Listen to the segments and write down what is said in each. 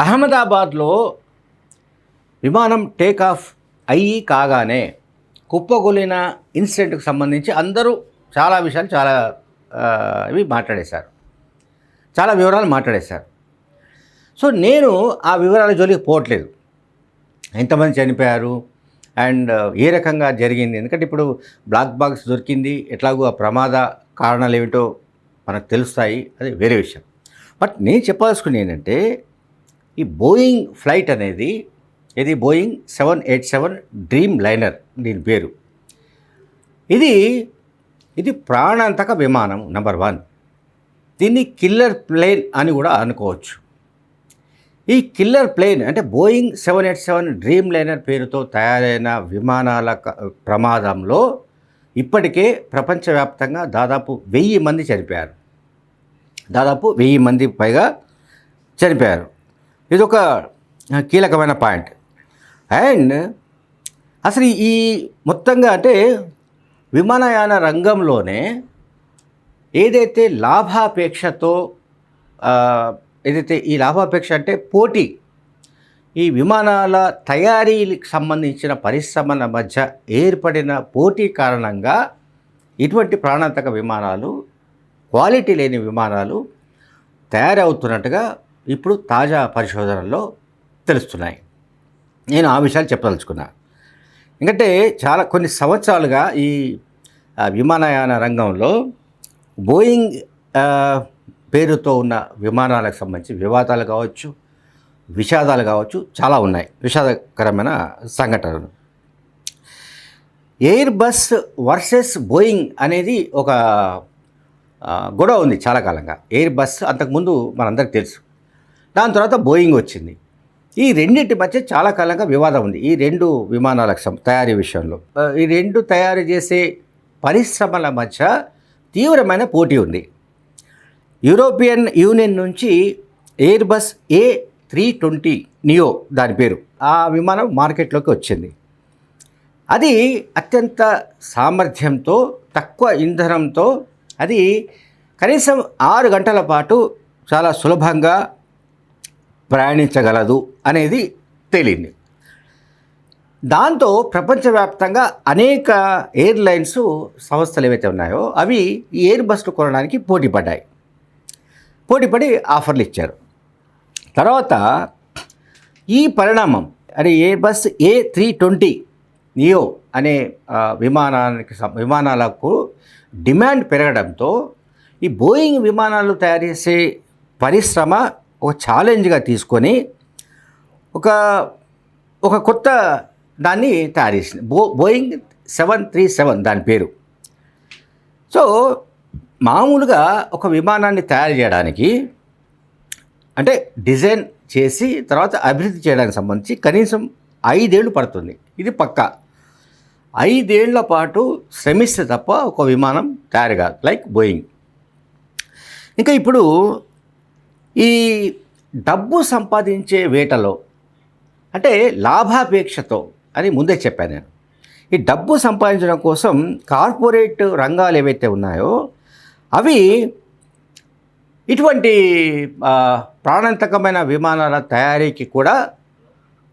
అహ్మదాబాద్లో విమానం take off అయ్యి కాగానే కుప్పగొలిన ఇన్సిడెంట్కి సంబంధించి అందరూ చాలా విషయాలు చాలా ఇవి మాట్లాడేశారు. చాలా వివరాలు మాట్లాడేశారు. సో నేను ఆ వివరాల జోలికి పోవట్లేదు. ఎంతమంది చనిపోయారు అండ్ ఏ రకంగా జరిగింది? ఎందుకంటే ఇప్పుడు బ్లాక్ బాక్స్ దొరికింది. ఎట్లాగో ఆ ప్రమాద కారణాలు ఏమిటో మనకు తెలుస్తాయి. అది వేరే విషయం. బట్ నేను చెప్పాల్సుకుని ఏంటంటే ఈ బోయింగ్ ఫ్లైట్ అనేది ఇది Boeing seven eight seven dreamliner దీని పేరు. ఇది ఇది ప్రాణాంతక విమానం నెంబర్ వన్. దీన్ని కిల్లర్ ప్లేన్ అని కూడా అనుకోవచ్చు. ఈ కిల్లర్ ప్లేన్ అంటే Boeing seven eight seven dreamliner పేరుతో తయారైన విమానాల క- ప్రమాదంలో ఇప్పటికే ప్రపంచవ్యాప్తంగా దాదాపు వెయ్యి మంది చనిపోయారు. దాదాపు వెయ్యి మంది పైగా చనిపోయారు. ఇది ఒక కీలకమైన పాయింట్. అండ్ అసలు ఈ మొత్తంగా అంటే విమానయాన రంగంలోనే ఏదైతే లాభాపేక్షతో ఏదైతే ఈ లాభాపేక్ష అంటే పోటీ ఈ విమానాల తయారీకి సంబంధించిన పరిశ్రమల మధ్య ఏర్పడిన పోటీ కారణంగా ఇటువంటి ప్రాణాంతక విమానాలు క్వాలిటీ లేని విమానాలు తయారవుతున్నట్టుగా ఇప్పుడు తాజా పరిశోధనల్లో తెలుస్తున్నాయి. నేను ఆ విషయాలు చెప్పదలుచుకున్నా. ఎందుకంటే చాలా కొన్ని సంవత్సరాలుగా ఈ విమానయాన రంగంలో బోయింగ్ పేరుతో ఉన్న విమానాలకు సంబంధించి వివాదాలు కావచ్చు విషాదాలు కావచ్చు చాలా ఉన్నాయి. విషాదకరమైన సంఘటనలు. ఎయిర్ బస్ వర్సెస్ బోయింగ్ అనేది ఒక గొడవ ఉంది చాలా కాలంగా. ఎయిర్ బస్ అంతకుముందు మనందరికి తెలుసు. దాని తర్వాత బోయింగ్ వచ్చింది. ఈ రెండింటి మధ్య చాలా కాలంగా వివాదం ఉంది. ఈ రెండు విమానాలకు తయారీ విషయంలో. ఈ రెండు తయారు చేసే పరిశ్రమల మధ్య తీవ్రమైన పోటీ ఉంది. యూరోపియన్ యూనియన్ నుంచి Airbus A three twenty neo దాని పేరు ఆ విమానం మార్కెట్లోకి వచ్చింది. అది అత్యంత సామర్థ్యంతో తక్కువ ఇంధనంతో అది కనీసం ఆరు గంటల పాటు చాలా సులభంగా ప్రయాణించగలదు అనేది తేలింది. దాంతో ప్రపంచవ్యాప్తంగా అనేక ఎయిర్లైన్స్ సంస్థలు ఏవైతే ఉన్నాయో అవి ఈ ఎయిర్ బస్సులు కొనడానికి పోటీ పడ్డాయి పోటీపడి ఆఫర్లు ఇచ్చారు. తర్వాత ఈ పరిణామం అంటే Airbus A three twenty neo అనే విమానానికి విమానాలకు డిమాండ్ పెరగడంతో ఈ బోయింగ్ విమానాలు తయారు చేసే పరిశ్రమ ఒక ఛాలెంజ్గా తీసుకొని ఒక ఒక కొత్త దాన్ని తయారు చేసింది. బో బోయింగ్ సెవెన్ త్రీ సెవెన్ దాని పేరు. సో మామూలుగా ఒక విమానాన్ని తయారు చేయడానికి అంటే డిజైన్ చేసి తర్వాత అభివృద్ధి చేయడానికి సంబంధించి కనీసం ఐదేళ్ళు పడుతుంది. ఇది పక్కా. ఐదేళ్ళ పాటు శ్రమిస్తే తప్ప ఒక విమానం తయారు కాదు. Like Boeing. ఇంకా ఇప్పుడు ఈ డబ్బు సంపాదించే వేటలో అంటే లాభాపేక్షతో అని ముందే చెప్పాను నేను. ఈ డబ్బు సంపాదించడం కోసం కార్పొరేట్ రంగాలు ఏవైతే ఉన్నాయో అవి ఇటువంటి ప్రాణాంతకమైన విమానాల తయారీకి కూడా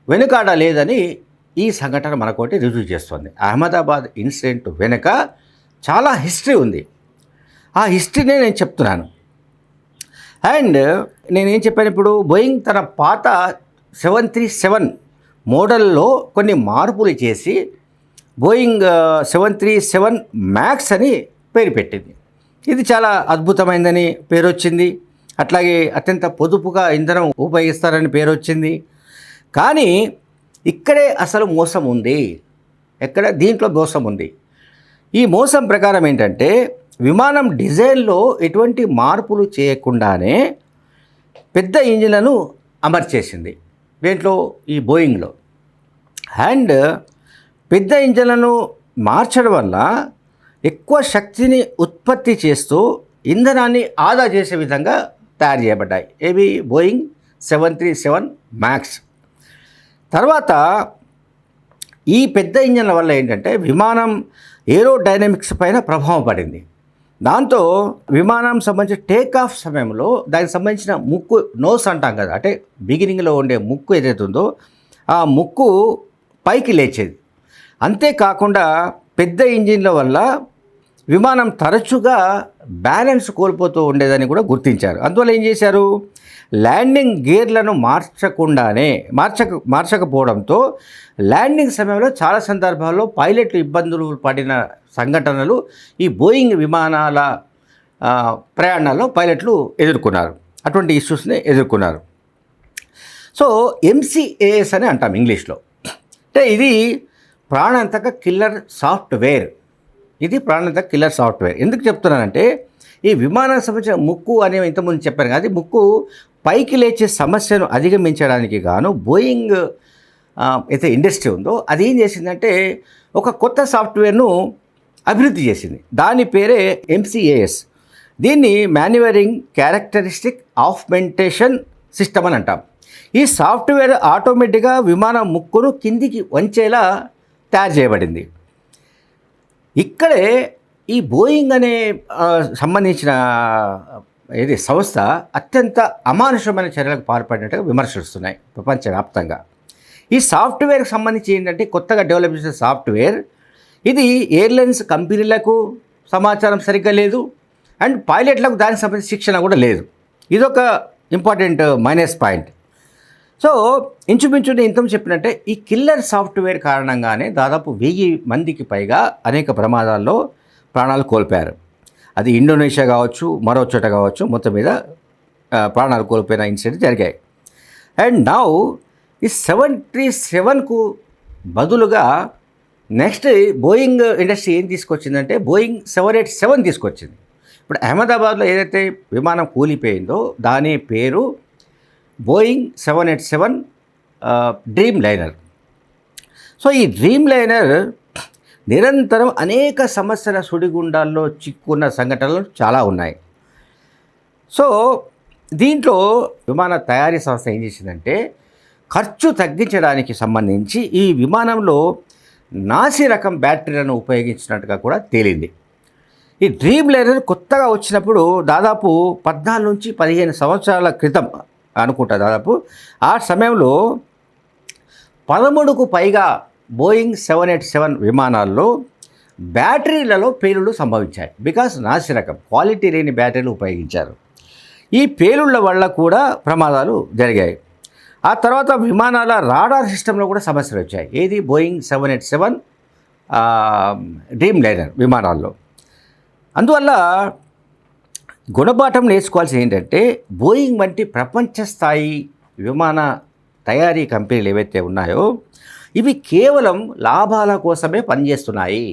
వెనుకాడ లేదని ఈ సంఘటన మనకోటి రుజువు చేస్తుంది. అహ్మదాబాద్ ఇన్సిడెంట్ వెనుక చాలా హిస్టరీ ఉంది. ఆ హిస్టరీనే నేను చెప్తున్నాను. అండ్ నేనేం చెప్పాను ఇప్పుడు బోయింగ్ తన పాత సెవెన్ త్రీ సెవెన్ మోడల్లో కొన్ని మార్పులు చేసి Boeing seven three seven max అని పేరు పెట్టింది. ఇది చాలా అద్భుతమైందని పేరు వచ్చింది అట్లాగే అత్యంత పొదుపుగా ఇంధనం ఉపయోగిస్తారని పేరు వచ్చింది కానీ ఇక్కడే అసలు మోసం ఉంది. ఎక్కడ? దీంట్లో మోసం ఉంది. ఈ మోసం ప్రకారం ఏంటంటే విమానం డిజైన్లో ఎటువంటి మార్పులు చేయకుండానే పెద్ద ఇంజిన్లను అమర్చేసింది దేంట్లో? ఈ బోయింగ్లో. అండ్ పెద్ద ఇంజన్లను మార్చడం వల్ల ఎక్కువ శక్తిని ఉత్పత్తి చేస్తూ ఇంధనాన్ని ఆదా చేసే విధంగా తయారు చేయబడ్డాయి. ఏవి? Boeing seven three seven max. తర్వాత ఈ పెద్ద ఇంజన్ల వల్ల ఏంటంటే విమానం ఏరోడైనమిక్స్ పైన ప్రభావం పడింది. దాంతో విమానం సంబంధించిన టేక్ ఆఫ్ సమయంలో దానికి సంబంధించిన ముక్కు నోస్ అంటాం కదా అంటే బిగినింగ్లో ఉండే ముక్కు ఏదైతే ఉందో ఆ ముక్కు పైకి లేచేది. అంతేకాకుండా పెద్ద ఇంజిన్ల వల్ల విమానం తరచుగా బ్యాలెన్స్ కోల్పోతూ ఉండేదని కూడా గుర్తించారు. అందువల్ల ఏం చేశారు? ల్యాండింగ్ గేర్లను మార్చకుండానే మార్చక మార్చకపోవడంతో ల్యాండింగ్ సమయంలో చాలా సందర్భాల్లో పైలట్లు ఇబ్బందులు పడిన సంఘటనలు ఈ బోయింగ్ విమానాల ప్రయాణాల్లో పైలట్లు ఎదుర్కొన్నారు. అటువంటి ఇష్యూస్ని ఎదుర్కొన్నారు. సో ఎంసీఏఎస్ అని అంటాం ఇంగ్లీష్లో. అంటే ఇది ప్రాణాంతక కిల్లర్ సాఫ్ట్వేర్. ఇది ప్రాణాంతక కిల్లర్ సాఫ్ట్వేర్. ఎందుకు చెప్తున్నానంటే ఈ విమానం సంబంధించిన ముక్కు అనేవి ఇంతకుముందు చెప్పాను కదా ముక్కు పైకి లేచే సమస్యను అధిగమించడానికి గాను బోయింగ్ అయితే ఇండస్ట్రీ ఉందో అది ఏం చేసిందంటే ఒక కొత్త సాఫ్ట్వేర్ను అభివృద్ధి చేసింది. దాని పేరే ఎంసీఏఎస్ దీన్ని మాన్యువరింగ్ క్యారెక్టరిస్టిక్ ఆఫ్మెంటేషన్ సిస్టమ్ అని అంటాం. ఈ సాఫ్ట్వేర్ ఆటోమేటిక్గా విమానం ముక్కును కిందికి వంచేలా తయారు చేయబడింది. ఇక్కడే ఈ బోయింగ్ అనే సంబంధించిన ఇది సంస్థ అత్యంత అమానుషమైన చర్యలకు పాల్పడినట్టుగా విమర్శిస్తున్నాయి ప్రపంచవ్యాప్తంగా. ఈ సాఫ్ట్వేర్కి సంబంధించి ఏంటంటే కొత్తగా డెవలప్ చేసిన సాఫ్ట్వేర్ ఇది ఎయిర్లైన్స్ కంపెనీలకు సమాచారం సరిగ్గా లేదు అండ్ పైలట్లకు దానికి సంబంధించిన శిక్షణ కూడా లేదు. ఇదొక ఇంపార్టెంట్ మైనస్ పాయింట్. సో ఇంచుమించు నేను ఇంతకు చెప్పినట్టే ఈ కిల్లర్ సాఫ్ట్వేర్ కారణంగానే దాదాపు వెయ్యి మందికి పైగా అనేక ప్రమాదాల్లో ప్రాణాలు కోల్పోయారు. అది ఇండోనేషియా కావచ్చు మరో చోట కావచ్చు మొత్తం మీద ప్రాణాలు కోల్పోయిన ఇన్సిడెంట్ జరిగాయి. అండ్ నౌ ఈ సెవెన్ త్రీ సెవెన్కు బదులుగా నెక్స్ట్ బోయింగ్ ఇండస్ట్రీ ఏం తీసుకొచ్చిందంటే బోయింగ్ సెవెన్ ఎయిట్ సెవెన్ తీసుకొచ్చింది. ఇప్పుడు అహ్మదాబాద్లో ఏదైతే విమానం కూలిపోయిందో దాని పేరు Boeing seven eight seven dreamliner. So ఈ డ్రీమ్ లైనర్ నిరంతరం అనేక సమస్యల సుడిగుండాల్లో చిక్కున్న సంఘటనలు చాలా ఉన్నాయి. సో దీంట్లో విమాన తయారీ సంస్థ ఏం చేసిందంటే ఖర్చు తగ్గించడానికి సంబంధించి ఈ విమానంలో నాసి రకం బ్యాటరీలను ఉపయోగించినట్టుగా కూడా తేలింది. ఈ డ్రీమ్ లైనర్ కొత్తగా వచ్చినప్పుడు దాదాపు పద్నాలుగు నుంచి పదిహేను సంవత్సరాల క్రితం అనుకుంటా దాదాపు ఆ సమయంలో పదమూడుకు పైగా బోయింగ్ సెవెన్ ఎయిట్ సెవెన్ విమానాల్లో బ్యాటరీలలో పేలుళ్ళు సంభవించాయి. బికాస్ నాసిరకం క్వాలిటీ లేని బ్యాటరీలు ఉపయోగించారు. ఈ పేలుళ్ళ వల్ల కూడా ప్రమాదాలు జరిగాయి. ఆ తర్వాత విమానాల రాడార్ సిస్టంలో కూడా సమస్యలు వచ్చాయి. ఏది? Boeing seven eight seven dreamliner విమానాల్లో. అందువల్ల గుణపాఠం నేర్చుకోవాల్సింది ఏంటంటే బోయింగ్ వంటి ప్రపంచ స్థాయి విమాన తయారీ కంపెనీలు ఏవైతే ఉన్నాయో ఇవి కేవలం లాభాల కోసమే పనిచేస్తున్నాయి.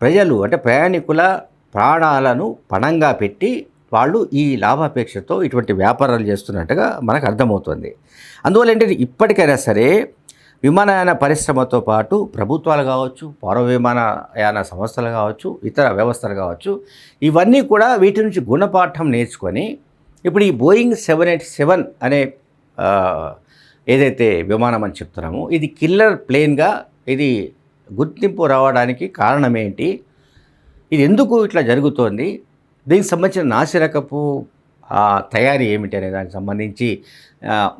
ప్రజలు అంటే ప్రయాణికుల ప్రాణాలను పణంగా పెట్టి వాళ్ళు ఈ లాభాపేక్షతో ఇటువంటి వ్యాపారాలు చేస్తున్నట్టుగా మనకు అర్థమవుతుంది. అందువల్ల ఏంటంటే ఇప్పటికైనా సరే విమానయాన పరిశ్రమతో పాటు ప్రభుత్వాలు కావచ్చు పౌర విమానయాన సంస్థలు కావచ్చు ఇతర వ్యవస్థలు కావచ్చు ఇవన్నీ కూడా వీటి నుంచి గుణపాఠం నేర్చుకొని ఇప్పుడు ఈ బోయింగ్ సెవెన్ ఎయిట్ సెవెన్ అనే ఏదైతే విమానం అని చెప్తున్నామో ఇది కిల్లర్ ప్లేన్గా ఇది గుర్తింపు రావడానికి కారణం ఏంటి? ఇది ఎందుకు ఇట్లా జరుగుతోంది? దీనికి సంబంధించిన నాసిరకపు తయారీ ఏమిటి అనే దానికి సంబంధించి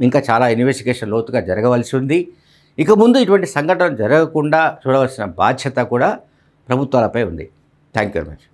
ఇంకా చాలా ఇన్వెస్టిగేషన్ లోతుగా జరగవలసి ఉంది. ఇక ముందు ఇటువంటి సంఘటనలు జరగకుండా చూడవలసిన బాధ్యత కూడా ప్రభుత్వాలపై ఉంది. Thank you very much